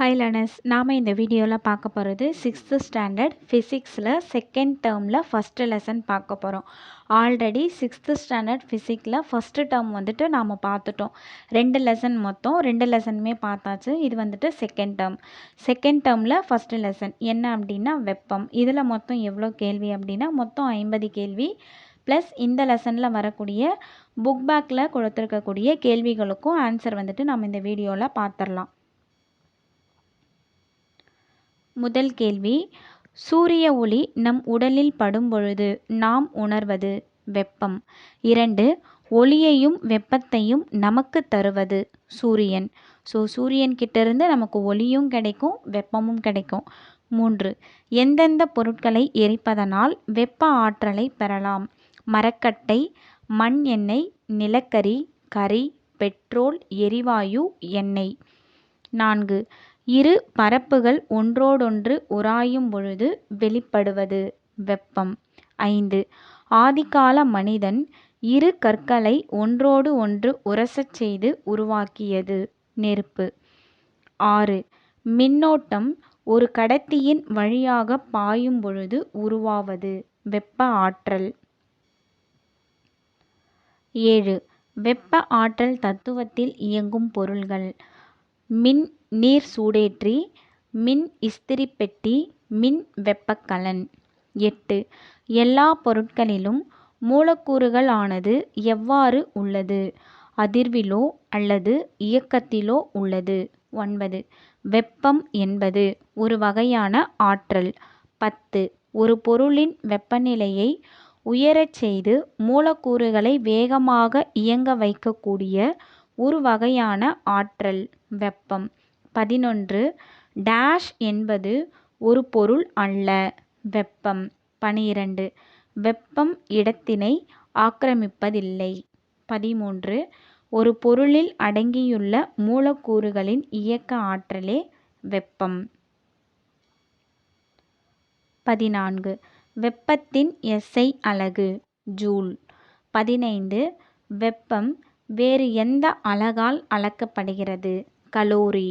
Hi லனஸ் நாம் இந்த வீடியோவில் பார்க்க போகிறது சிக்ஸ்த்து ஸ்டாண்டர்ட் ஃபிசிக்ஸில் செகண்ட் டேர்மில் ஃபஸ்ட்டு லெசன் பார்க்க போகிறோம் ஆல்ரெடி சிக்ஸ்த்து ஸ்டாண்டர்ட் ஃபிசிக்ஸில் ஃபஸ்ட்டு டேர்ம் வந்துட்டு நாம் பார்த்துட்டோம். ரெண்டு லெசன் மொத்தம் ரெண்டு லெசனுமே பார்த்தாச்சு. இது வந்துட்டு செகண்ட் டேர்ம் செகண்ட் டேர்மில் ஃபஸ்ட்டு லெசன் என்ன அப்படின்னா வெப்பம். இதில் மொத்தம் எவ்வளோ கேள்வி அப்படின்னா மொத்தம் ஐம்பது கேள்வி. ப்ளஸ் இந்த லெசனில் வரக்கூடிய புக் பேக்கில் கொடுத்துருக்கக்கூடிய கேள்விகளுக்கும் ஆன்சர் வந்துட்டு நம்ம இந்த வீடியோவில் பார்த்துடலாம். முதல் கேள்வி சூரிய ஒளி நம் உடலில் படும்பொழுது நாம் உணர்வது வெப்பம்? இரண்டு ஒளியையும் வெப்பத்தையும் நமக்கு தருவது சூரியன். ஸோ சூரியன் கிட்டேருந்து நமக்கு ஒளியும் கிடைக்கும் வெப்பமும் கிடைக்கும். மூன்று எந்தெந்த பொருட்களை எரிப்பதனால் வெப்ப ஆற்றலை பெறலாம்? மரக்கட்டை மண் எண்ணெய் நிலக்கரி கரி பெட்ரோல் எரிவாயு எண்ணெய். நான்கு இரு பரப்புகள் ஒன்றோடொன்று உராயும் பொழுது வெளிப்படுவது. வெப்பம். ஐந்து. ஆதிகால மனிதன் இரு கற்களை ஒன்றோடு ஒன்று உரசச் செய்து உருவாக்கியது. நெருப்பு. ஆறு. மின்னோட்டம் ஒரு கடத்தியின் வழியாக பாயும் பொழுது உருவாவது. வெப்ப ஆற்றல். ஏழு. வெப்ப ஆற்றல் தத்துவத்தில் இயங்கும் பொருள்கள். மின் நீர் சூடேற்றி மின் இஸ்திரி பெட்டி மின் வெப்பக்கலன். எட்டு. எல்லா பொருட்களிலும் மூலக்கூறுகள் ஆனது எவ்வாறு உள்ளது? அதிர்விலோ அல்லது இயக்கத்திலோ உள்ளது. ஒன்பது. வெப்பம் என்பது ஒரு வகையான ஆற்றல். பத்து. ஒரு பொருளின் வெப்பநிலையை உயரச் செய்து மூலக்கூறுகளை வேகமாக இயங்க வைக்கக்கூடிய ஒரு வகையான ஆற்றல். வெப்பம். பதினொன்று. டேஷ் என்பது ஒரு பொருள் அல்ல. வெப்பம் பனிரெண்டு. வெப்பம் இடத்தினை ஆக்கிரமிப்பதில்லை பதிமூன்று. ஒரு பொருளில் அடங்கியுள்ள மூலக்கூறுகளின் இயக்க ஆற்றலே வெப்பம் பதினான்கு. வெப்பத்தின் எஸ்ஐ அலகு ஜூல் பதினைந்து. வெப்பம் வேறு எந்த அலகால் அளக்கப்படுகிறது? கலோரி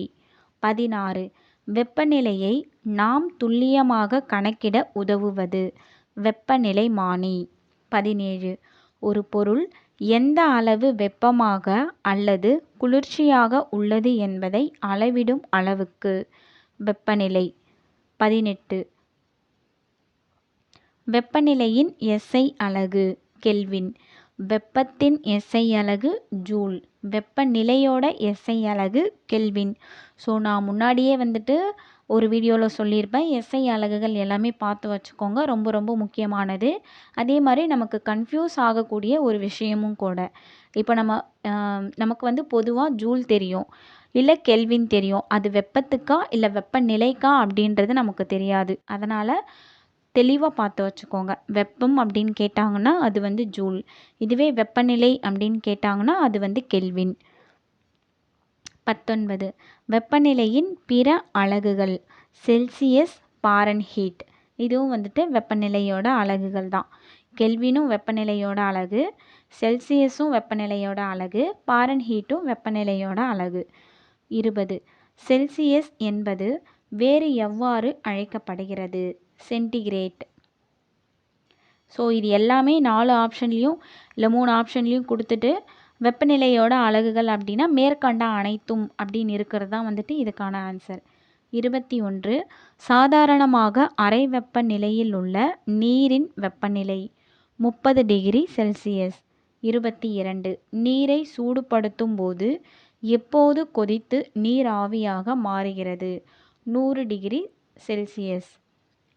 பதினாறு. வெப்பநிலையை நாம் துல்லியமாக கணக்கிட உதவுவது. வெப்பநிலைமானி பதினேழு. ஒரு பொருள் எந்த அளவு வெப்பமாக அல்லது குளிர்ச்சியாக உள்ளது என்பதை அளவிடும் அளவுக்கு. வெப்பநிலை. பதினெட்டு. வெப்பநிலையின் எஸ்ஐ அலகு. கெல்வின். வெப்பத்தின் எஸ்ஐ அலகு ஜூல். வெப்பநிலையோட எஸ்ஐ அலகு கெல்வின். ஸோ நான் முன்னாடியே வந்துட்டு ஒரு வீடியோவில் சொல்லியிருப்பேன். எஸ்ஐ அலகுகள் எல்லாமே பார்த்து வச்சுக்கோங்க. ரொம்ப ரொம்ப முக்கியமானது. அதே மாதிரி நமக்கு கன்ஃப்யூஸ் ஆகக்கூடிய ஒரு விஷயமும் கூட. இப்போ நம்ம நமக்கு வந்து பொதுவாக ஜூல் தெரியும். இல்லை கெல்வின் தெரியும். அது வெப்பத்துக்கா இல்லை வெப்பநிலைக்கா அப்படின்றது நமக்கு தெரியாது. அதனால் தெளிவாக பார்த்து வச்சுக்கோங்க. வெப்பம் அப்படின்னு கேட்டாங்கன்னா அது வந்து ஜூல். இதுவே வெப்பநிலை அப்படின்னு கேட்டாங்கன்னா அது வந்து கெல்வின். பத்தொன்பது. வெப்பநிலையின் பிற அலகுகள் செல்சியஸ் பாரன்ஹீட் இதுவும் வந்துட்டு வெப்பநிலையோட அலகுகள் தான். கெல்வினும் வெப்பநிலையோட அலகு செல்சியஸும் வெப்பநிலையோட அலகு பாரன்ஹீட்டும் வெப்பநிலையோட அலகு. இருபது. செல்சியஸ் என்பது வேறு எவ்வாறு அழைக்கப்படுகிறது? சென்டிகிரேட் ஸோ இது எல்லாமே நாலு ஆப்ஷன்லேயும் இல்லை மூணு ஆப்ஷன்லேயும் கொடுத்துட்டு வெப்பநிலையோட அலகுகள் அப்படின்னா மேற்கண்ட அனைத்தும் அப்படின்னு இருக்கிறது தான் வந்துட்டு இதுக்கான ஆன்சர் இருபத்தி ஒன்று சாதாரணமாக அறை வெப்பநிலையில் உள்ள நீரின் வெப்பநிலை முப்பது டிகிரி செல்சியஸ். இருபத்தி இரண்டு நீரை சூடுபடுத்தும் போது எப்போது கொதித்து நீர் ஆவியாக மாறுகிறது? நூறு டிகிரி செல்சியஸ்.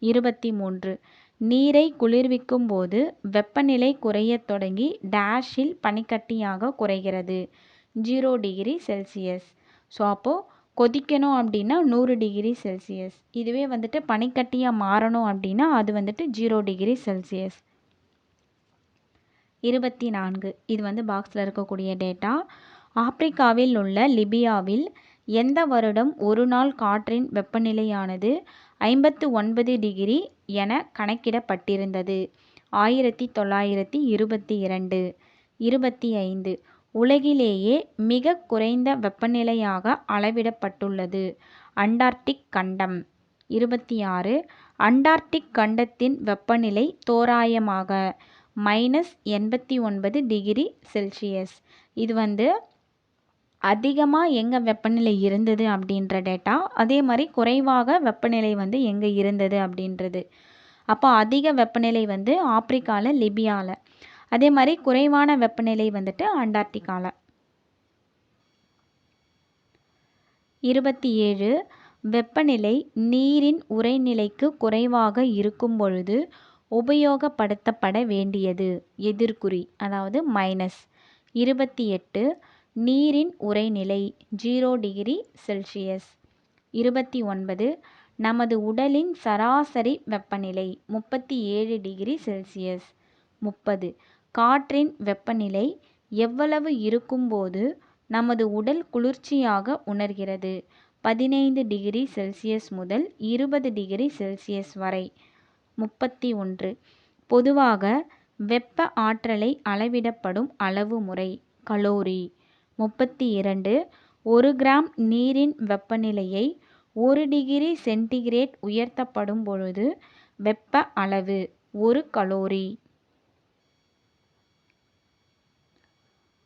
இருபத்தி மூன்று நீரை குளிர்விக்கும் போது வெப்பநிலை குறையத் தொடங்கி டேஷில் பனிக்கட்டியாக குறைகிறது. Zero degree Celsius. ஸோ அப்போது கொதிக்கணும் அப்படின்னா நூறு டிகிரி செல்சியஸ். இதுவே வந்துட்டு பனிக்கட்டியாக மாறணும் அப்படின்னா அது வந்துட்டு ஜீரோ டிகிரி செல்சியஸ். இருபத்தி நான்கு இது வந்து பாக்ஸில் இருக்கக்கூடிய டேட்டா ஆப்பிரிக்காவில் உள்ள லிபியாவில் எந்த வருடம் ஒரு நாள் காற்றின் வெப்பநிலையானது ஐம்பத்து ஒன்பது டிகிரி என கணக்கிடப்பட்டிருந்தது. ஆயிரத்தி தொள்ளாயிரத்தி இருபத்தி இரண்டு இருபத்தி ஐந்து. உலகிலேயே மிக குறைந்த வெப்பநிலையாக அளவிடப்பட்டுள்ளது. அண்டார்டிக் கண்டம். இருபத்தி ஆறு. அண்டார்டிக் கண்டத்தின் வெப்பநிலை தோராயமாக மைனஸ் எண்பத்தி ஒன்பது டிகிரி செல்சியஸ். இது வந்து அதிகமாக எங்கே வெப்பநிலை இருந்தது அப்படின்ற டேட்டா அதே மாதிரி குறைவாக வெப்பநிலை வந்து எங்கே இருந்தது அப்படின்றது. அப்போ அதிக வெப்பநிலை வந்து ஆப்பிரிக்காவில் லிபியாவில் அதே மாதிரி குறைவான வெப்பநிலை வந்துட்டு அண்டார்டிகாவில் இருபத்தி ஏழு வெப்பநிலை நீரின் உறைநிலைக்கு குறைவாக இருக்கும் பொழுது உபயோகப்படுத்தப்பட வேண்டியது. எதிர்குறி அதாவது மைனஸ் இருபத்தி எட்டு நீரின் உறைநிலை ஜீரோ டிகிரி செல்சியஸ் இருபத்தி ஒன்பது நமது உடலின் சராசரி வெப்பநிலை முப்பத்தி ஏழு டிகிரி செல்சியஸ் முப்பது காற்றின் வெப்பநிலை எவ்வளவு இருக்கும்போது நமது உடல் குளிர்ச்சியாக உணர்கிறது? பதினைந்து டிகிரி செல்சியஸ் முதல் இருபது டிகிரி செல்சியஸ் வரை. முப்பத்தி ஒன்று பொதுவாக வெப்ப ஆற்றலை அளவிடப்படும் அளவு முறை கலோரி. முப்பத்தி இரண்டு. ஒரு கிராம் நீரின் வெப்பநிலையை ஒரு டிகிரி சென்டிகிரேட் உயர்த்தப்படும் பொழுது வெப்ப அளவு ஒரு கலோரி.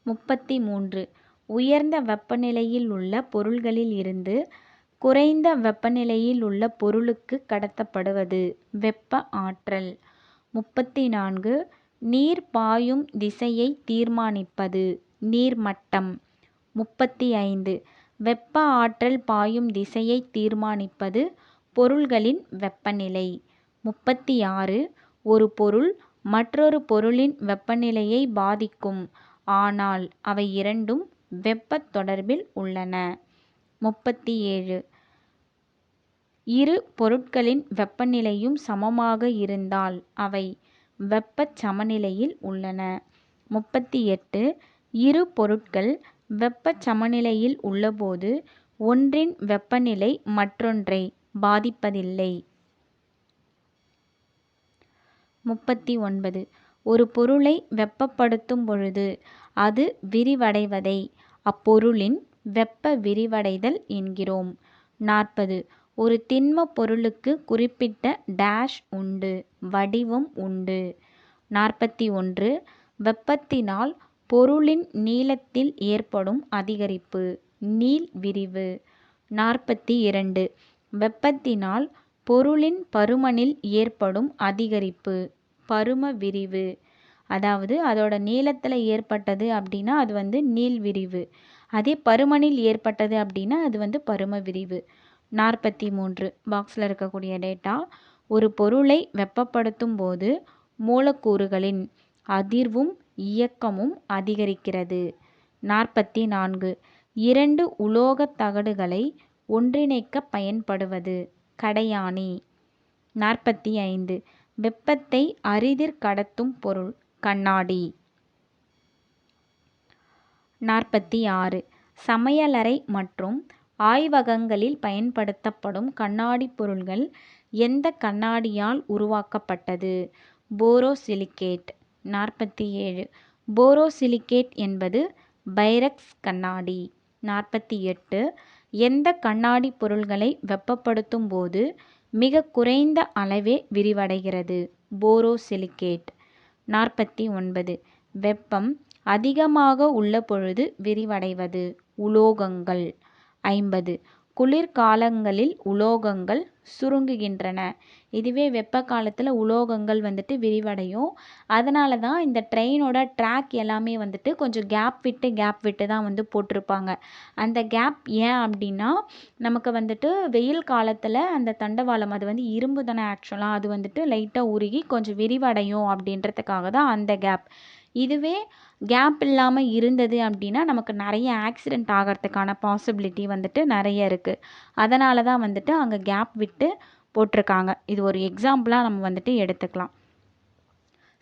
முப்பத்தி மூன்று. உயர்ந்த வெப்பநிலையில் உள்ள பொருள்களில் இருந்து குறைந்த வெப்பநிலையில் உள்ள பொருளுக்கு கடத்தப்படுவது வெப்ப ஆற்றல். முப்பத்தி நான்கு. நீர் பாயும் திசையை தீர்மானிப்பது நீர்மட்டம். முப்பத்தி ஐந்து வெப்ப ஆற்றல் பாயும் திசையை தீர்மானிப்பது பொருள்களின் வெப்பநிலை. முப்பத்தி ஆறு ஒரு பொருள் மற்றொரு பொருளின் வெப்பநிலையை பாதிக்கும். ஆனால் அவை இரண்டும் வெப்பத் தொடர்பில் உள்ளன. முப்பத்தி ஏழு இரு பொருட்களின் வெப்பநிலையும் சமமாக இருந்தால் அவை வெப்பச் சமநிலையில் உள்ளன. முப்பத்தி எட்டு இரு பொருட்கள் வெப்பச் சமநிலையில் உள்ளபோது ஒன்றின் வெப்பநிலை மற்றொன்றை பாதிப்பதில்லை. முப்பத்தி ஒன்பது. ஒரு பொருளை வெப்பப்படுத்தும் பொழுது அது விரிவடைவதை அப்பொருளின் வெப்ப விரிவடைதல் என்கிறோம். நாற்பது. ஒரு திண்மப் பொருளுக்கு குறிப்பிட்ட டேஷ் உண்டு வடிவம் உண்டு. நாற்பத்தி ஒன்று. வெப்பத்தினால் பொருளின் நீளத்தில் ஏற்படும் அதிகரிப்பு. நீள் விரிவு. நாற்பத்தி இரண்டு வெப்பத்தினால் பொருளின் பருமனில் ஏற்படும் அதிகரிப்பு. பரும விரிவு. அதாவது அதோட நீளத்தில் ஏற்பட்டது அப்படின்னா அது வந்து நீள் விரிவு. அதே பருமனில் ஏற்பட்டது அப்படின்னா அது வந்து பரும விரிவு. நாற்பத்தி மூன்று பாக்ஸில் இருக்கக்கூடிய டேட்டா ஒரு பொருளை வெப்பப்படுத்தும் போது மூலக்கூறுகளின் அதிர்வும் இயக்கமும் அதிகரிக்கிறது. நாற்பத்தி நான்கு இரண்டு உலோகத் தகடுகளை ஒன்றிணைக்க பயன்படுவது கடையாணி. நாற்பத்தி ஐந்து வெப்பத்தை அரிதிற் கடத்தும் பொருள் கண்ணாடி. நாற்பத்தி ஆறு சமையலறை மற்றும் ஆய்வகங்களில் பயன்படுத்தப்படும் கண்ணாடி பொருள்கள் எந்த கண்ணாடியால் உருவாக்கப்பட்டது? போரோசிலிகேட். நாற்பத்தி ஏழு போரோசிலிகேட் என்பது பைரக்ஸ் கண்ணாடி. நாற்பத்தி எட்டு எந்த கண்ணாடி பொருள்களை வெப்பப்படுத்தும் போது மிக குறைந்த அளவே விரிவடைகிறது? போரோசிலிகேட். நாற்பத்தி ஒன்பது வெப்பம் அதிகமாக உள்ள பொழுது விரிவடைவது உலோகங்கள். ஐம்பது. குளிர்காலங்களில் உலோகங்கள் சுருங்குகின்றன. இதுவே வெப்ப காலத்தில் உலோகங்கள் வந்துட்டு விரிவடையும். அதனால தான் இந்த ட்ரெயினோட ட்ராக் எல்லாமே வந்துட்டு கொஞ்சம் கேப் விட்டு கேப் விட்டு தான் வந்து போட்டிருப்பாங்க. அந்த கேப் ஏன் அப்படின்னா நமக்கு வந்துட்டு வெயில் காலத்தில் அந்த தண்டவாளம் அது வந்து இரும்பு தானே ஆக்சுவலாக அது வந்துட்டு லைட்டாக உருகி கொஞ்சம் விரிவடையும் அப்படின்றதுக்காக தான் அந்த கேப் இதுவே கேப் இல்லாமல் இருந்தது அப்படின்னா நமக்கு நிறைய ஆக்சிடெண்ட் ஆகிறதுக்கான பாசிபிலிட்டி வந்துட்டு நிறைய இருக்குது அதனால தான் வந்துட்டு அங்கே கேப் விட்டு போட்டிருக்காங்க. இது ஒரு எக்ஸாம்பிளாக நம்ம வந்துட்டு எடுத்துக்கலாம்.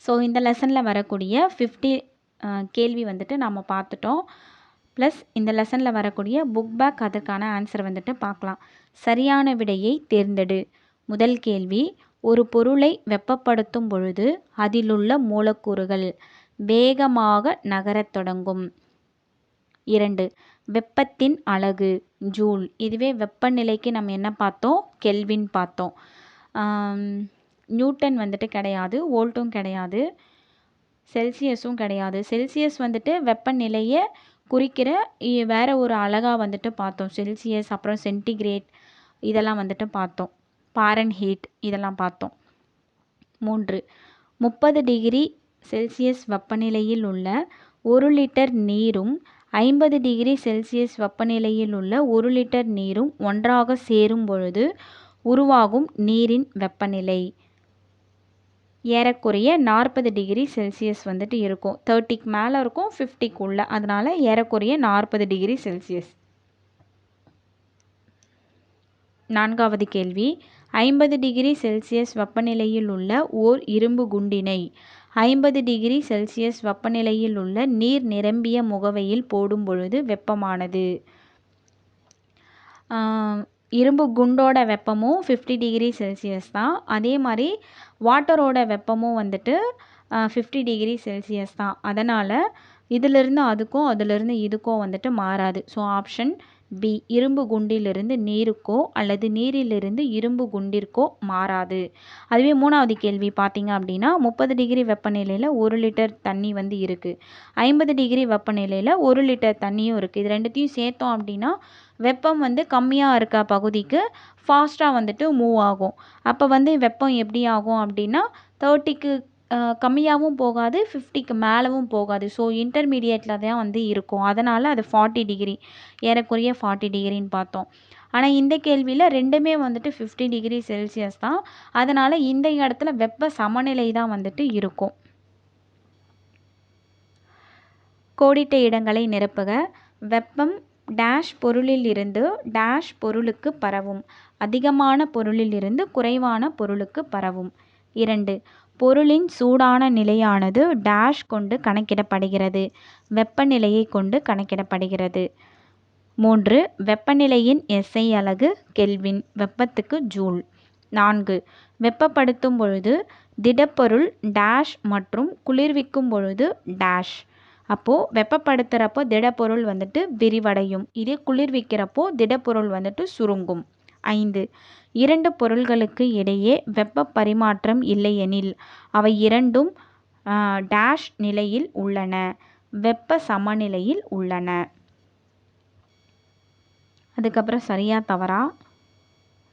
ஸோ இந்த லெசனில் வரக்கூடிய ஃபிஃப்டி கேள்வி வந்துட்டு நம்ம பார்த்துட்டோம். ப்ளஸ் இந்த லெசனில் வரக்கூடிய புக் பேக் அதற்கான ஆன்சர் வந்துட்டு பார்க்கலாம். சரியான விடையை தேர்ந்தெடு. முதல் கேள்வி ஒரு பொருளை வெப்பப்படுத்தும் பொழுது அதிலுள்ள மூலக்கூறுகள். வேகமாக நகரத் தொடங்கும். இரண்டு வெப்பத்தின் அலகு ஜூல். இதுவே வெப்பநிலைக்கு நம்ம என்ன பார்த்தோம்? கெல்வின் பார்த்தோம். நியூட்டன் வந்துட்டு கிடையாது வோல்ட்டும் கிடையாது செல்சியஸும் கிடையாது. செல்சியஸ் வந்துட்டு வெப்பநிலையை குறிக்கிற இ- வேற ஒரு அழகாக வந்துட்டு பார்த்தோம். செல்சியஸ் அப்புறம் சென்டிகிரேட் இதெல்லாம் வந்துட்டு பார்த்தோம். பாரன் ஹீட் இதெல்லாம் பார்த்தோம். மூன்று முப்பது டிகிரி செல்சியஸ் வெப்பநிலையில் உள்ள ஒரு லிட்டர் நீரும் ஐம்பது டிகிரி செல்சியஸ் வெப்பநிலையில் உள்ள ஒரு லிட்டர் நீரும் ஒன்றாக சேரும் பொழுது உருவாகும் நீரின் வெப்பநிலை. ஏறக்குறைய நாற்பது டிகிரி செல்சியஸ் வந்துட்டு இருக்கும். தேர்ட்டிக்கு மேலே இருக்கும் ஃபிஃப்டிக்குள்ளே அதனால் ஏறக்குறைய நாற்பது டிகிரி செல்சியஸ். நான்காவது கேள்வி. ஐம்பது டிகிரி செல்சியஸ் வெப்பநிலையில் உள்ள ஓர் இரும்பு குண்டினை ஐம்பது டிகிரி செல்சியஸ் வெப்பநிலையில் உள்ள நீர் நிரம்பிய முகவையில் போடும் பொழுது வெப்பமானது இரும்பு குண்டோட வெப்பமும் ஃபிஃப்டி டிகிரி செல்சியஸ் தான். அதே மாதிரி வாட்டரோட வெப்பமும் வந்துட்டு ஃபிஃப்டி டிகிரி செல்சியஸ் தான். அதனால் இதிலிருந்து அதுக்கும் அதிலிருந்து இதுக்கும் வந்துட்டு மாறாது. ஸோ ஆப்ஷன் பி இரும்பு குண்டிலிருந்து நீருக்கோ அல்லது நீரிலிருந்து இரும்பு குண்டிற்கோ மாறாது. அதுவே மூணாவது கேள்வி பார்த்தீங்க அப்படின்னா முப்பது டிகிரி வெப்பநிலையில் ஒரு லிட்டர் தண்ணி வந்து இருக்குது ஐம்பது டிகிரி வெப்பநிலையில் ஒரு லிட்டர் தண்ணியும் இருக்குது இது ரெண்டுத்தையும் சேர்த்தோம் அப்படின்னா வெப்பம் வந்து கம்மியாக இருக்க பகுதிக்கு ஃபாஸ்ட்டாக வந்துட்டு மூவ் ஆகும். அப்போ வந்து வெப்பம் எப்படி ஆகும் அப்படின்னா தேர்ட்டிக்கு கம்மியாகவும் போகாது ஃபிஃப்டிக்கு மேலவும் போகாது. ஸோ இன்டர்மீடியட்டில் தான் வந்து இருக்கும். அதனால் அது ஃபார்ட்டி டிகிரி ஏறக்குறைய ஃபார்ட்டி டிகிரின்னு பார்த்தோம். ஆனால் இந்த கேள்வியில் ரெண்டுமே வந்துட்டு ஃபிஃப்டி டிகிரி செல்சியஸ் தான். அதனால் இந்த இடத்துல வெப்ப சமநிலை தான் வந்துட்டு இருக்கும். கோடிட்ட இடங்களை நிரப்புக. வெப்பம் டேஷ் பொருளில் இருந்து டேஷ் பொருளுக்கு பரவும். அதிகமான பொருளில் இருந்து குறைவான பொருளுக்கு பரவும். இரண்டு பொருளின் சூடான நிலையானது டேஷ் கொண்டு கணக்கிடப்படுகிறது. வெப்பநிலையை கொண்டு கணக்கிடப்படுகிறது. மூன்று வெப்பநிலையின் எஸ்ஐ அலகு கெல்வின் வெப்பத்துக்கு ஜூல். நான்கு வெப்பப்படுத்தும் பொழுது திடப்பொருள் டேஷ் மற்றும் குளிர்விக்கும் பொழுது டேஷ் அப்போது வெப்பப்படுத்துகிறப்போ திடப்பொருள் வந்துட்டு விரிவடையும். இதே குளிர்விக்கிறப்போ திடப்பொருள் வந்துட்டு சுருங்கும். ஐந்து. இரண்டு பொருள்களுக்கு இடையே வெப்ப பரிமாற்றம் இல்லையெனில் அவை இரண்டும் டேஷ் நிலையில் உள்ளன. வெப்ப சமநிலையில் உள்ளன. அதுக்கப்புறம் சரியா தவறா?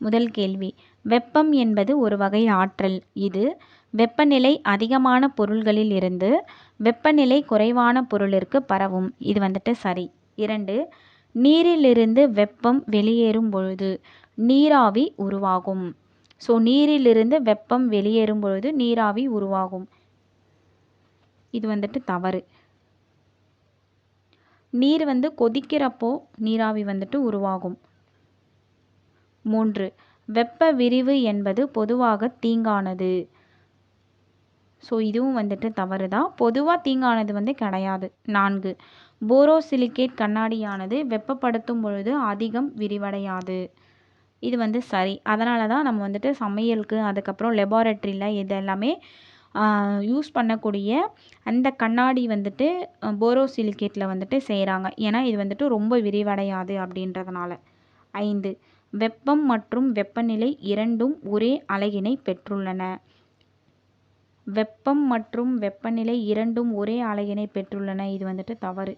முதல் கேள்வி. வெப்பம் என்பது ஒரு வகை ஆற்றல். இது வெப்பநிலை அதிகமான பொருள்களில் இருந்து வெப்பநிலை குறைவான பொருளிற்கு பரவும். இது வந்துட்டு சரி. இரண்டு நீரிலிருந்து வெப்பம் வெளியேறும் பொழுது நீராவி உருவாகும். ஸோ நீரிலிருந்து வெப்பம் வெளியேறும் பொழுது நீராவி உருவாகும். இது வந்துட்டு தவறு. நீர் வந்து கொதிக்கிறப்போ நீராவி வந்துட்டு உருவாகும். மூன்று வெப்ப விரிவு என்பது பொதுவாக தீங்கானது. ஸோ இதுவும் வந்துட்டு தவறு தான் பொதுவாக தீங்கானது வந்து கிடையாது. நான்கு போரோசிலிகேட் கண்ணாடியானது வெப்பப்படுத்தும் பொழுது அதிகம் விரிவடையாது. இது வந்து சரி. அதனால தான் நம்ம வந்துட்டு சமையலுக்கு அதுக்கப்புறம் லெபார்ட்ரியில் இது எல்லாமே யூஸ் பண்ணக்கூடிய அந்த கண்ணாடி வந்துட்டு போரோசிலிகேட்டில் வந்துட்டு செய்கிறாங்க ஏன்னா இது வந்துட்டு ரொம்ப விரிவடையாது அப்படின்றதுனால. ஐந்து வெப்பம் மற்றும் வெப்பநிலை இரண்டும் ஒரே அலகினை பெற்றுள்ளன. வெப்பம் மற்றும் வெப்பநிலை இரண்டும் ஒரே அலகினை பெற்றுள்ளன. இது வந்துட்டு தவறு.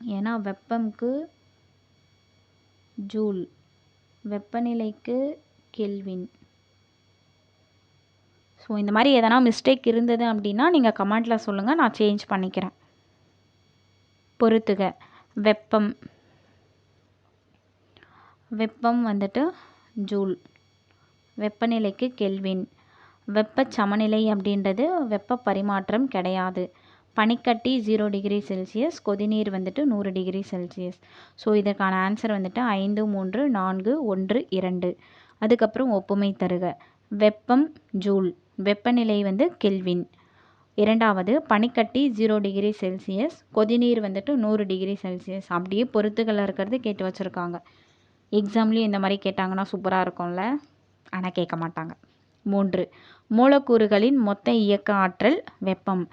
ஏன்னா வெப்பம்க்கு ஜூல் வெப்பநிலைக்கு கெல்வின். ஸோ இந்த மாதிரி எதனா மிஸ்டேக் இருந்தது அப்படின்னா நீங்கள் கமெண்ட்டில் சொல்லுங்கள் நான் சேஞ்ச் பண்ணிக்கிறேன். பொறுத்துக. வெப்பம். வெப்பம் வந்துட்டு ஜூல். வெப்பநிலைக்கு கெல்வின். வெப்ப சமநிலை அப்படின்றது வெப்ப பரிமாற்றம் கிடையாது. பனிக்கட்டி ஜீரோ டிகிரி செல்சியஸ் கொதிநீர் வந்துட்டு நூறு டிகிரி செல்சியஸ் ஸோ இதற்கான ஆன்சர் வந்துட்டு ஐந்து மூன்று நான்கு ஒன்று இரண்டு. அதுக்கப்புறம் ஒப்புமை தருக. வெப்பம் ஜூல். வெப்பநிலை வந்து கெல்வின். இரண்டாவது பனிக்கட்டி ஜீரோ டிகிரி செல்சியஸ் கொதிநீர் வந்துட்டு நூறு டிகிரி செல்சியஸ் அப்படியே பொறுத்துக்களில் இருக்கிறது கேட்டு வச்சுருக்காங்க. எக்ஸாம்லேயும் இந்த மாதிரி கேட்டாங்கன்னா சூப்பராக இருக்கும்ல? ஆனால் கேட்க மாட்டாங்க. மூன்று மூலக்கூறுகளின் மொத்த இயக்க ஆற்றல் வெப்பம்.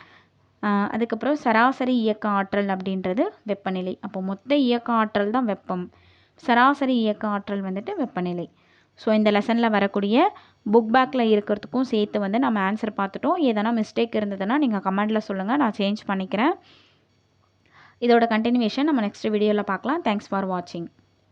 அதுக்கப்புறம் சராசரி இயக்க ஆற்றல் அப்படின்றது வெப்பநிலை. அப்போ மொத்த இயக்க ஆற்றல் தான் வெப்பம். சராசரி இயக்க ஆற்றல் வந்துட்டு வெப்பநிலை. ஸோ இந்த லெசனில் வரக்கூடிய புக் பேக்கில் இருக்கிறதுக்கும் சேர்த்து வந்து நம்ம ஆன்சர் பார்த்துட்டோம். எதனா மிஸ்டேக் இருந்ததுன்னா நீங்கள் கமெண்டில் சொல்லுங்கள் நான் சேஞ்ச் பண்ணிக்கிறேன். இதோட கண்டினியூஷன் நம்ம நெக்ஸ்ட் வீடியோவில் பார்க்கலாம். தேங்க்ஸ் ஃபார் வாட்சிங்